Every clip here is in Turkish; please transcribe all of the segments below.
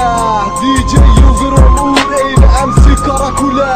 DJ Yıldırım Uğur Eyle MC Karakule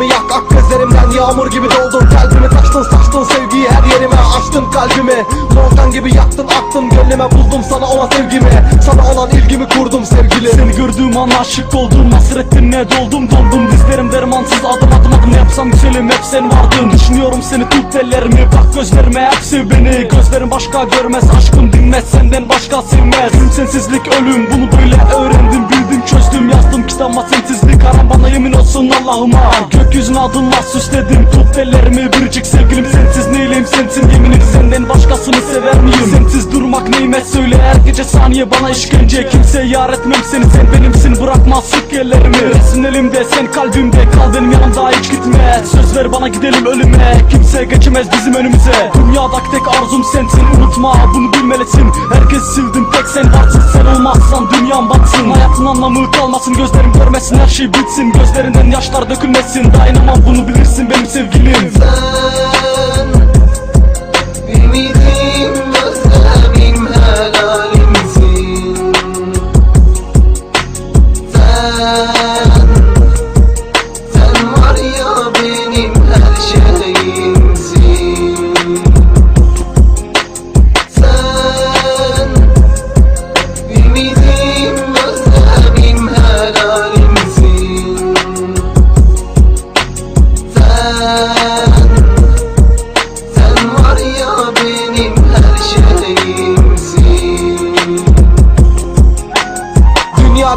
gönlümü yak ak gözlerimden Yağmur gibi doldun kalbimi taştın saçtın sevgiyi her yerime Açtın kalbimi. Volkan gibi yaktın aktın gönlüme Buldum sana olan sevgimi. Sana olan ilgimi kurdum sevgili Seni gördüğüm an aşık oldum Hasretinle doldum. Dondum Dizlerim dermansız adım adım adım Ne yapsam güzelim. Hep sen vardın Düşünüyorum seni tut ellerimi Bak gözlerime hep sev beni. Gözlerim başka görmez aşkım dinmez Senden başka sevmez. Ölüm sensizlik ölüm bunu böyle öğrendim Bildim çözdüm Allah'ıma. Gökyüzüne adınla süsledim Tut ellerimi biricik sevgilim Sensiz neyleyim sensin. Yeminim Senden başkasını sever miyim? Sensiz durmak neyime söyle? Her gece saniye bana işkence. Kimseye yar etmem seni. Sen benimsin Bırakma sık ellerimi Resim elimde sen kalbimde. Kal benim yanımda hiç gitme. Söz ver bana gidelim ölüme. Kimse geçemez bizim önümüze. Dünyadaki tek arzum sensin. Unutma bunu bilmelisin. Herkes sildim tek sen varsın olmazsan dünyam batsın. Hayatın anlamı kalmasın Gözlerim görmesin her şey bitsin. Gözlerinden yaşlar dökülmesin. Dayanamam bunu bilirsin benim sevgilim. Sen Ümidim, özlemim, helalimsin. Sen Sen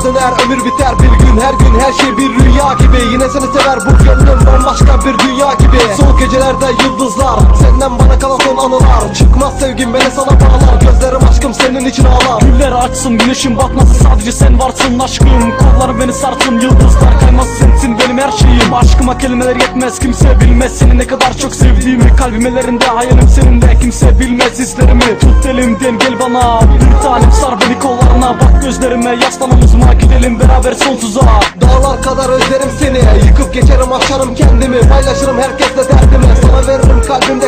döner ömür biter. Bir gün her gün her şey bir rüya gibi. Yine seni sever bu gönlüm bambaşka bir dünya gibi. Soğuk gecelerde yıldızlar senden bana kalan son anılar. Çıkmaz sevgim beni sana bağlar. Gözlerim aşkım senin için ağlar. Güller açsın güneşin batması sadece sen varsın aşkım. Kollarım beni sarsın yıldızlar kayması sensin benim her şeyim. Aşkıma kelimeler yetmez kimse bilmez. Seni ne kadar çok sevdiğimi Kalbim ellerinde hayalim seninle kimse bilmez hislerimi. Tut elimden gel bana. Bir tanem sar beni kollarına. Bak gözlerime yaslan omuzuma gidelim beraber sonsuza. Dağlar kadar özlerim seni. Yıkıp geçerim aşarım kendimi. Paylaşırım herkesle derdimi. Sana veririm sevgimi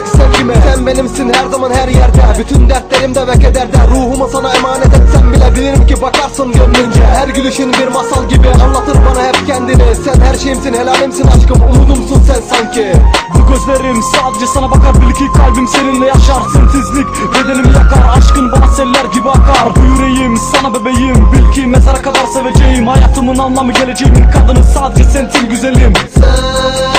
Sen benimsin her zaman her yerde. Bütün dertlerimde ve kederde Ruhumu sana emanet etsem bile Bilirim ki bakarsın gönlünce. Her gülüşün bir masal gibi Anlatır bana hep kendini. Sen her şeyimsin helalimsin aşkım Umudumsun sen sanki. Bu gözlerim sadece sana bakar bil ki kalbim seninle yaşar. Sensizlik bedenimi yakar aşkın bana seller gibi akar. Bu yüreğim sana bebeğim. Bil ki mezara kadar seveceğim. Hayatımın anlamı geleceğimin kadını. Sadece sensin güzelim. Sen